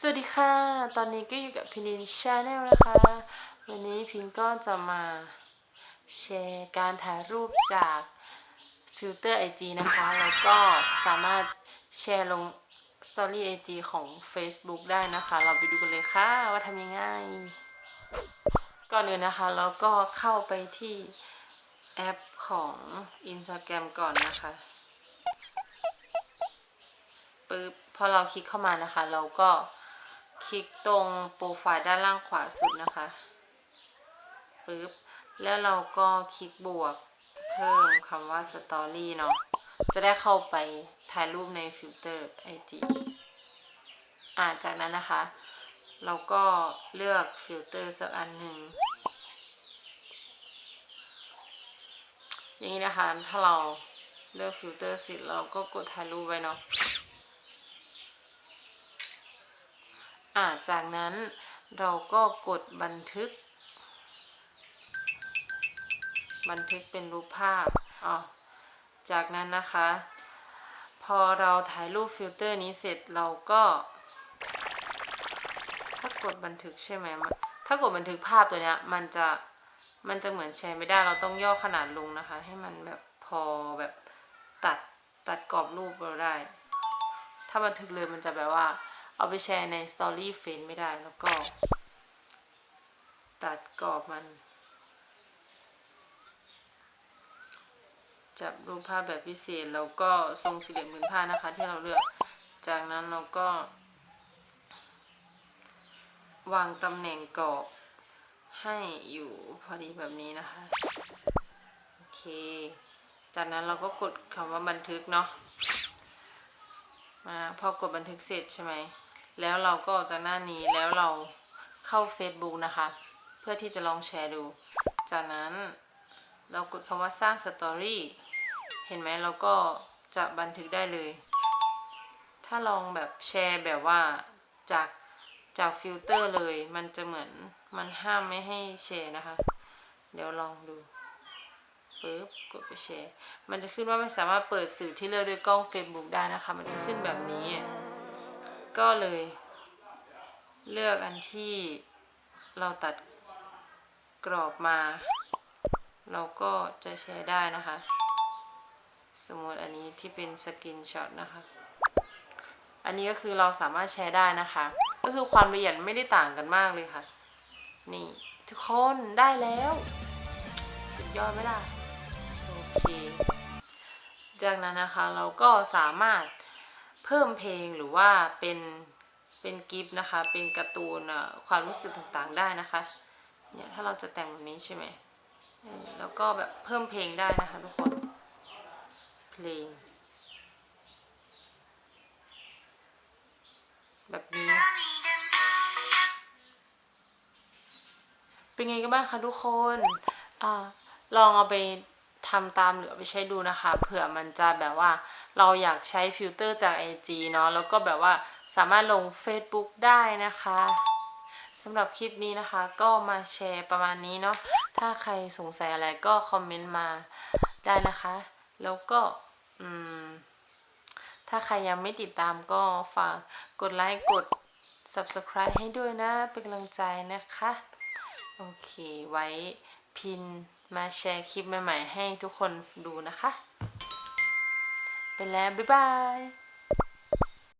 สวัสดีค่ะ ตอนนี้ก็อยู่กับพินินชาแนลนะคะ วันนี้พินก็จะมาแชร์การถ่ายรูปจากฟิลเตอร์ IG นะคะ แล้วก็สามารถแชร์ลง Story IG ของ Facebook ได้นะคะ เราไปดูกันเลยค่ะว่าทำยังไง ก่อนอื่นนะคะเราก็เข้าไปที่แอปของ Instagram ก่อนนะคะ ปึ๊บพอเราคลิกเข้ามานะคะ เราก็คลิกตรงโปรไฟล์ด้านล่างขวาสุดนะคะปึ๊บแล้วเราก็คลิกบวกเพิ่มคำว่า Story เนาะจะได้เข้าไปถ่ายรูปในฟิลเตอร์ IG อ่าจากนั้นนะคะ เราก็เลือกฟิลเตอร์สักอันหนึ่งอย่างนี้นะคะ ถ้าเราเลือกฟิลเตอร์เสร็จเราก็กดถ่ายรูปไว้เนาะ อ่า จากนั้นเราก็กดบันทึก บันทึกเป็นรูปภาพอ๋อจากนั้นนะคะ พอเราถ่ายรูปฟิลเตอร์นี้เสร็จเราก็ถ้ากดบันทึกใช่ไหมถ้ากดบันทึกภาพตัวเนี้ยมันจะมันจะเหมือนแชร์ไม่ได้เราต้องย่อขนาดลงนะคะ ให้มันแบบพอแบบตัดตัดกรอบรูปเราได้ ถ้าบันทึกเลยมันจะแบบว่า เอาไปแชร์ในสตอรี่เฟซไม่ได้แล้วก็ ตัดกรอบมัน จับรูปภาพแบบพิเศษแล้วก็ทรงสี่เหลี่ยมผืนผ้านะคะที่เราเลือก จากนั้นเราก็ วางตำแหน่งกรอบให้อยู่พอดีแบบนี้นะคะ โอเค จากนั้นเราก็กดคำว่าบันทึกเนาะอ่าพอกดบันทึกเสร็จใช่ไหม แล้วเราก็ออกจากหน้านี้แล้วเราเข้า Facebook นะคะ เพื่อที่จะลองแชร์ดู จากนั้นเรากดคำว่าสร้างสตอรี่เห็นไหมเราก็จะบันทึกได้เลย ถ้าลองแบบแชร์แบบว่าจากจากฟิลเตอร์เลย มันจะเหมือนมันห้ามไม่ให้แชร์นะคะ เดี๋ยวลองดูปึ๊บกดไปแชร์ มันจะขึ้นว่าไม่สามารถเปิดสื่อที่เลือกด้วยกล้อง Facebook ได้นะคะ มันจะขึ้นแบบนี้ ก็เลยเลือกอันที่เราตัดกรอบมา เราก็จะแชร์ได้นะคะ สมมติอันนี้ที่เป็นสกินช็อตนะคะ อันนี้ก็คือเราสามารถแชร์ได้นะคะ ก็คือความละเอียดไม่ได้ต่างกันมากเลยค่ะ นี่ทุกคนได้แล้ว สุดยอดไหมล่ะ โอเค จากนั้นนะคะเราก็สามารถ เพิ่มเพลงหรือว่าเป็นเป็นกิฟต์นะคะ เป็นการ์ตูนความรู้สึกต่างๆได้นะคะเนี่ยถ้าเราจะแต่งแบบนี้ใช่ไหมแล้วก็แบบเพิ่มเพลงได้นะคะทุกคนเพลง แบบนี้ เป็นไงกันบ้างคะทุกคนอลองเอาไป ทำตามหรือไปใช้ดูนะคะ เผื่อมันจะแบบว่าเราอยากใช้ฟิลเตอร์จาก IG เนาะแล้วก็แบบว่าสามารถลง Facebook ได้นะคะสำหรับคลิปนี้นะคะ ก็มาแชร์ประมาณนี้เนาะถ้าใครสงสัยอะไรก็คอมเมนต์มาได้นะคะ แล้วก็ถ้าใครยังไม่ติดตามก็ฝากกดไลค์กด subscribe ให้ด้วยนะ เป็นกำลังใจนะคะ โอเคไว้ พินมาแชร์คลิปใหม่ๆให้ทุกคนดูนะคะ ไปแล้ว บ๊ายบาย